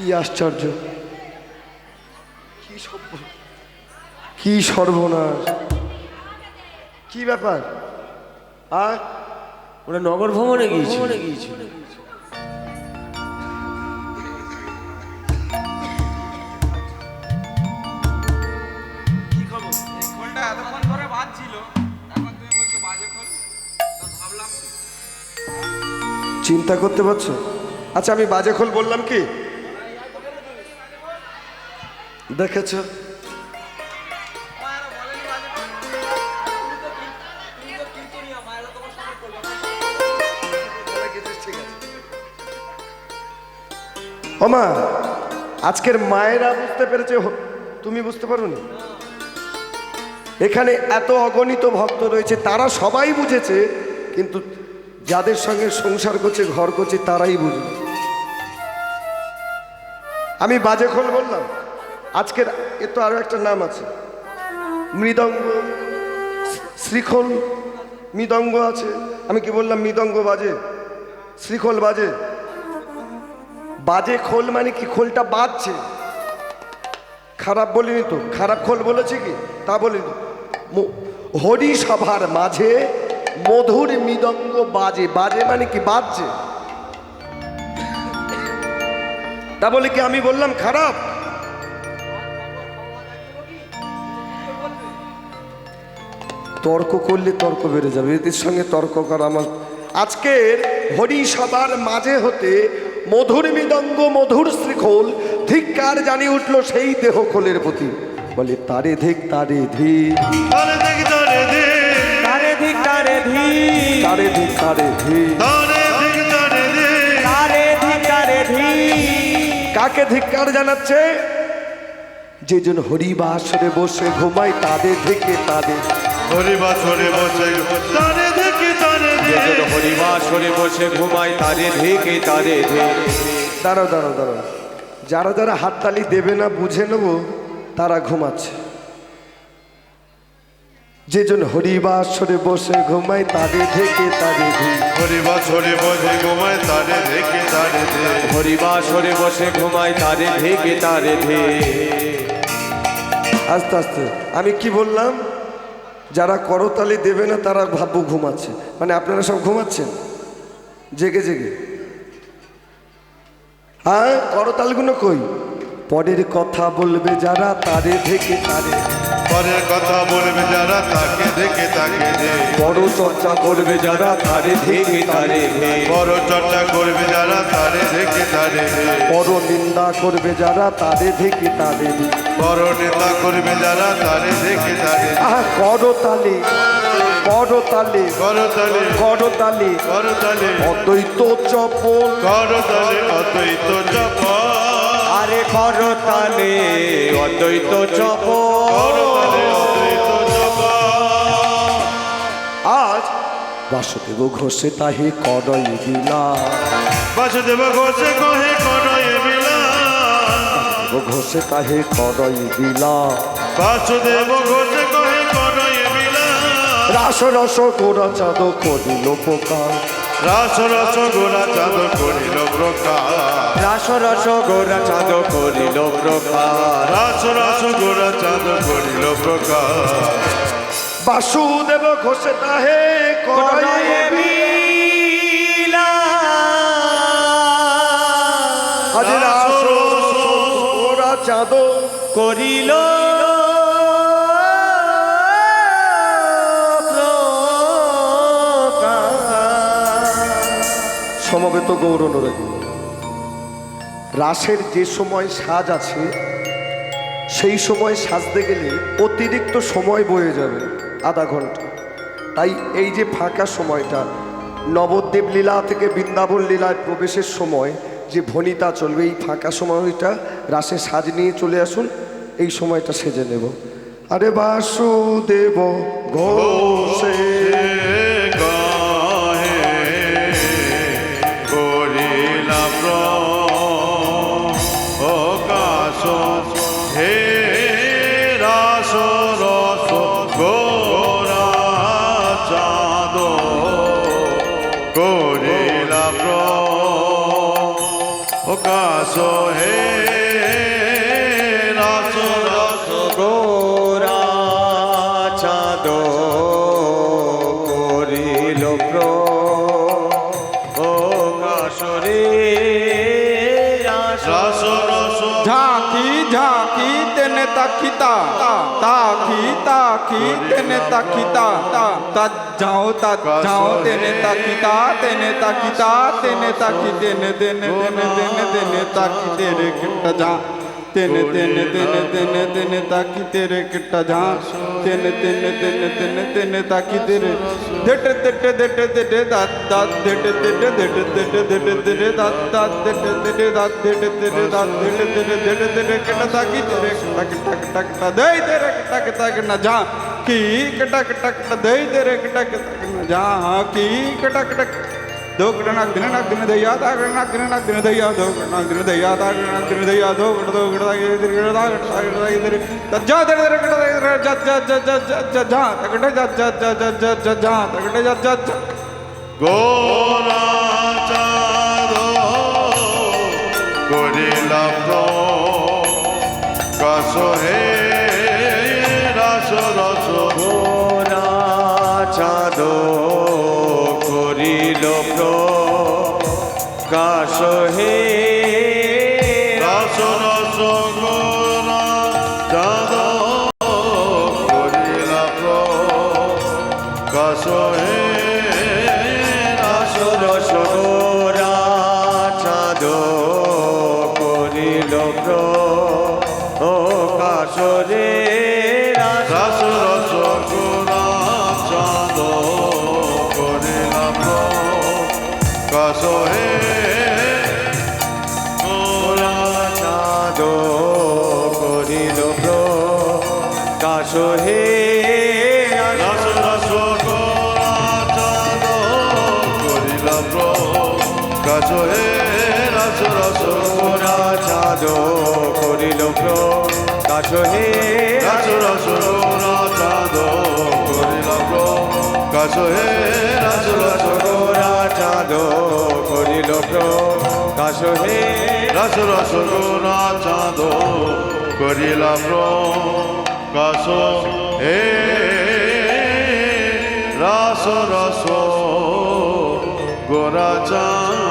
কি আশ্চর্য। কি কি সর্বনাশ। কি ব্যাপার? আর? ওরা নগর ভ্রমণে গিয়েছিল। চিন্তা করতে পারছ? আচ্ছা আমি বাজে খোল বললাম কি দেখেছ মায়েরা বলেনি বাজে খোল তুমি তো কি- তুমি তো কীর্তনীয় মায়েরা তোমার সঙ্গে ওমা, আজকের মায়েরা বুঝতে পেরেছে তুমি বুঝতে পারোনি? এখানে এত অগণিত ভক্ত রয়েছে, তারা সবাই বুঝেছে, কিন্তু যাদের সঙ্গে সংসার করছে, ঘর করছে, তারাই বুঝবে। আমি বাজে খোল বললাম। আজকের এ তো আরও একটা নাম আছে। মৃদঙ্গ, শ্রীখোল, মৃদঙ্গ আছে। আমি কি বললাম মৃদঙ্গ বাজে? শ্রীখোল বাজে? বাজে খোল মানে কি? খোলটা বাজছে। খারাপ বলিনি তো? খারাপ খোল বলেছে কি? তা বলিনি। হরি সভার মাঝে মধুর মৃদঙ্গ বাজে। বাজে মানে কি? বাজছে। তা বলে কি আমি বললাম খারাপ? তর্ক করলে তর্ক বেড়ে যাবে। এদের সঙ্গে তর্ক করা আমার আজকের হরিসভার মাঝে হতে মধুর মৃদঙ্গ মধুর শ্রীখোল ধিক্কার জানি উঠল সেই দেহ খোলের প্রতি। বলে তারে ধিক তারে ধি তারে দেখি তারে দে তারে ধিক তারে ধি তারে ধিক তারে ধি তারে দেখি তারে দে তারে ধিক তারে ধি কাকে ধিক্কার জানাচ্ছে? যে জন হরিবাসরে বসে ঘুমায় তাদের থেকে তাদের হরি বাসরে বসে তারে দেখি তারে দে যেজন হরিবাসরে বসে ঘুমায় তারে ধিকে তারে ধে দাঁড়াও দাঁড়াও দাঁড়াও। যারা যারা হাততালি দেবে না বুঝে নেব তারা ঘুমাচ্ছে। যে জন হরিবাসরে বসে ঘুমায় তাদের থেকে তাদের ধি হরি বসে ঘুমায় তারে দেখি তারে হরিবাসরে বসে ঘুমায় তারে ধিকে তারে ধে আস্তে আস্তে। আমি কি বললাম? যারা করতালি দেবে না, তারা ভাববো ঘুমাচ্ছে। মানে আপনারা সব ঘুমাচ্ছেন? জেগে জেগে। হ্যাঁ করতালগুলো কই? পরের কথা বলবে যারা, তারে থেকে তারে। পরের কথা বলবে যারা তাকে দেখে তাকে দে। বড় চর্চা করবে যারা তারে ধিকে তারে ধে বড় চর্চা করবে যারা তারে দেখে তারে দে। বড় নিন্দা করবে যারা তারে থেকে তাদের বড় নেতা করবে যারা তারে দেখে তারে। আহা করতালি করতালি করতালে করতালি করতালে অদ্বৈত চপল। করতালে অদ্বৈত জপ আরে করতালে অদ্বৈত চপ জপ। আজ বাসুদেব ঘোষে তাহে করই দিলা বাসুদেব ঘোষে কহে কনয়ে মিলা। ঘোষে তাহে করই দিলা বাসুদেব ঘোষে কহে কনয়ে মিলা। রাস রস গোরা চাঁদ করিল পোকার রাস রস গোরা চাঁদ করিল প্রকার রাস রস গোরা চাঁদ করিল প্রকার রাস রস গোরা চাঁদ করিল প্রকার বাসুদেব ঘোষে তাহে করই আজ রাস রস গোরা চাঁদ করিল সমবেত গৌরনরে রাসের যে সময় সাজ আছে, সেই সময় সাজতে গেলে অতিরিক্ত সময় বয়ে যাবে আধা ঘণ্টা। তাই এই যে ফাঁকা সময়টা, নবদ্বীপ লীলা থেকে বৃন্দাবন লীলায় প্রবেশের সময় যে ভনিতা চলবে, এই ফাঁকা সময়টা রাসে সাজ নিয়ে চলে আসুন, এই সময়টা সেজে নেব। আরে বাসুদেব, ঘোষে। করিলা প্রকাশ হে রাস, রস গোরা ছাদ করিল প্রকাশ রে রাস রস। ঝাঁকি ঝাঁকি, তেনে তাকিতা তাকিতা। যাও তেনে তাকি তা তেনে তাকি তা তেনে তাকি তেনে তেনে তেনে তেনে তেনে তাকি তেরে কিটা যা তেনে তেনে তেনে তেনে তেনে তাকি তেরে কিটা যা ਤਿੰਨ ਤਿੰਨ ਤਿੰਨ ਤਿੰਨ ਤਿੰਨ ਤਾਕੀ ਤੇਰੇ ਕਿੱਟਾ ਜਾ ਤਿੰਨ ਤਿੰਨ ਤਿੰਨ ਤਿੰਨ ਤਿੰਨ ਤਾਕੀ ਤੇਰੇ ਡਟ ਡਟ ਡਟ ਡਟ ਦਤ ਦਤ ਡਟ ਡਟ ਡਟ ਡਟ ਡਟ ਡਟ ਦਤ ਦਤ ਡਟ ਡਟ ਦਤ ਡਟ ਡਟ ਦਤ ਡਟ ਡਟ ਡਟ ਡਟ ਕਿੱਟਾ ਤਾਕੀ ਤੇਰੇ ਟਕ ਟਕ ਟਕ ਟਕ ਦੇ ਤੇਰੇ ਟਕ ਟਕ ਨਾ ਜਾਂ ਕੀ ਟਕ ਟਕ ਦੇ ਤੇਰੇ ਟਕ ਟਕ ਨਾ ਜਾਂ ਕੀ ਟਕ ਟਕ தோக்கடனாக் தினநாக் தினதையா தாகடனாக் தினநாக் தினதையா தோக்கடனாக் தினதையா தாகடனாக் தினதையா தோக்கட தோக்கடதாக எதிர்கிறதா கட்டதாக எதிர் தஜ்ஜா தடதர கடதாக ஜா ஜா ஜா ஜா ஜா ஜா தகட ஜா ஜா ஜா ஜா ஜா ஜா ஜா தகட ஜா ஜா ஜா கோராச்சா தோ கோரிலா பிரோ கசோ করিল প্রকাশ রে রাস রাস রস হে গোরা চাঁদ করিল প্রকাশ হে রাস রাস চাঁদ করিল প্রকাশ হে রাস রস গোরা চাঁদ করিল প্রকাশ হে রাস রস গোরা চাঁদ করিলাম কাশ হে রাস রস গোরা চাঁদ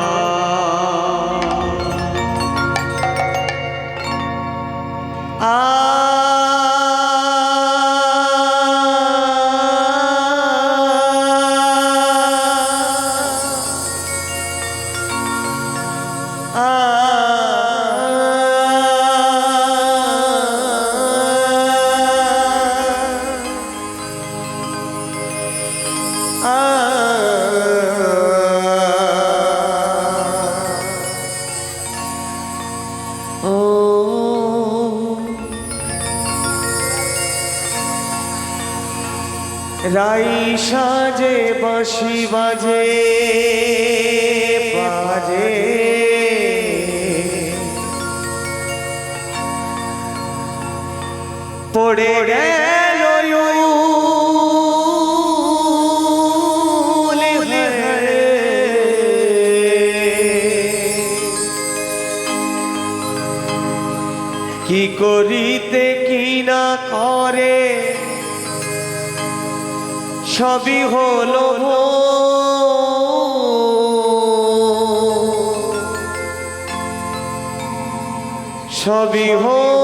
রাই সাজে বাঁশি বাজে বাজে পড়ে গেল করিতে কি না করে? সবই হলো সবই হলো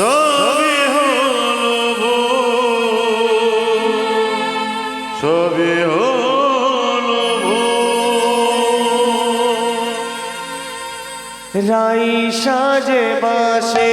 সবই হলো ভুল, সবই হলো ভুল। রাই সাজে বাসে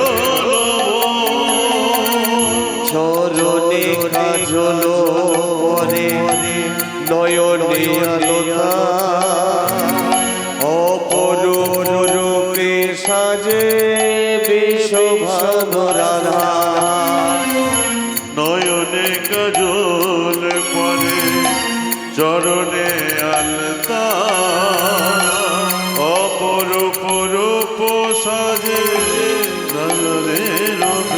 নয়নিয়ালতা অপরূপে সাজে বিশ্বভাগ রাধা। নয়নে কজল পরে চরণে আলতা। অপরূপ রূপ সাজে নয়নে রথ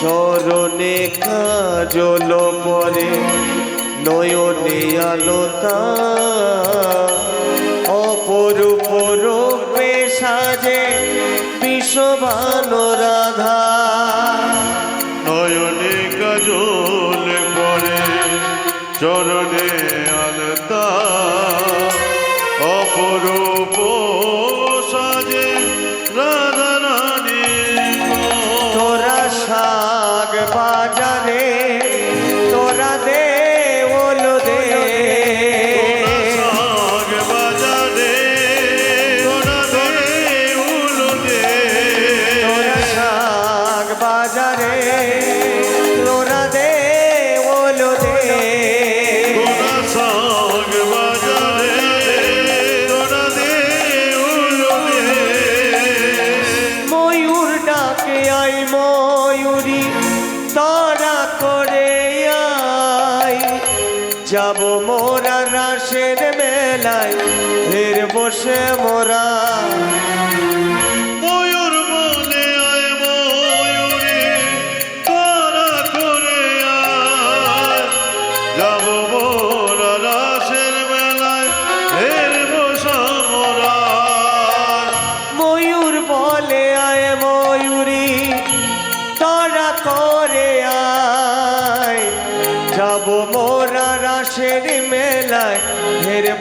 চরণে কাজল পরে নয়নে আলোতা অপরূপ রূপে সাজে বিষবান রাধা। নয়নে কাজল করে চরণে আলতা তোরা দে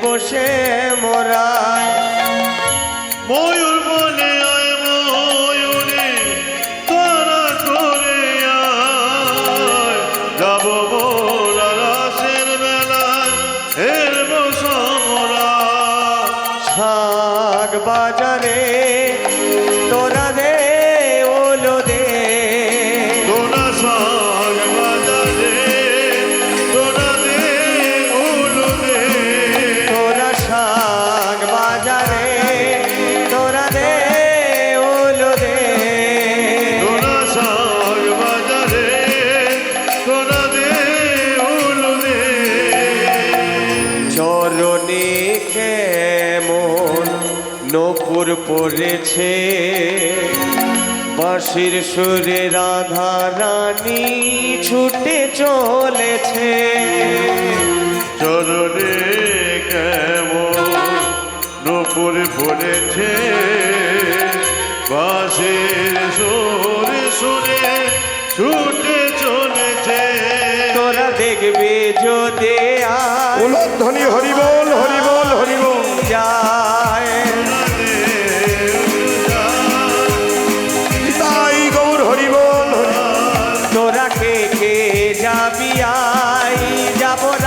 বসে মোরা ময়ূর পড়েছে। বাঁশির সুরে রাধা রানী ছুটে চলেছে। চরণে কেমন নপুর পড়েছে বাঁশির সুর সুরে ছুটে চলেছে। তোরা দেখবে যদি ধনী হরিবল হরিবল হরিবল। যা পিয়াই যাব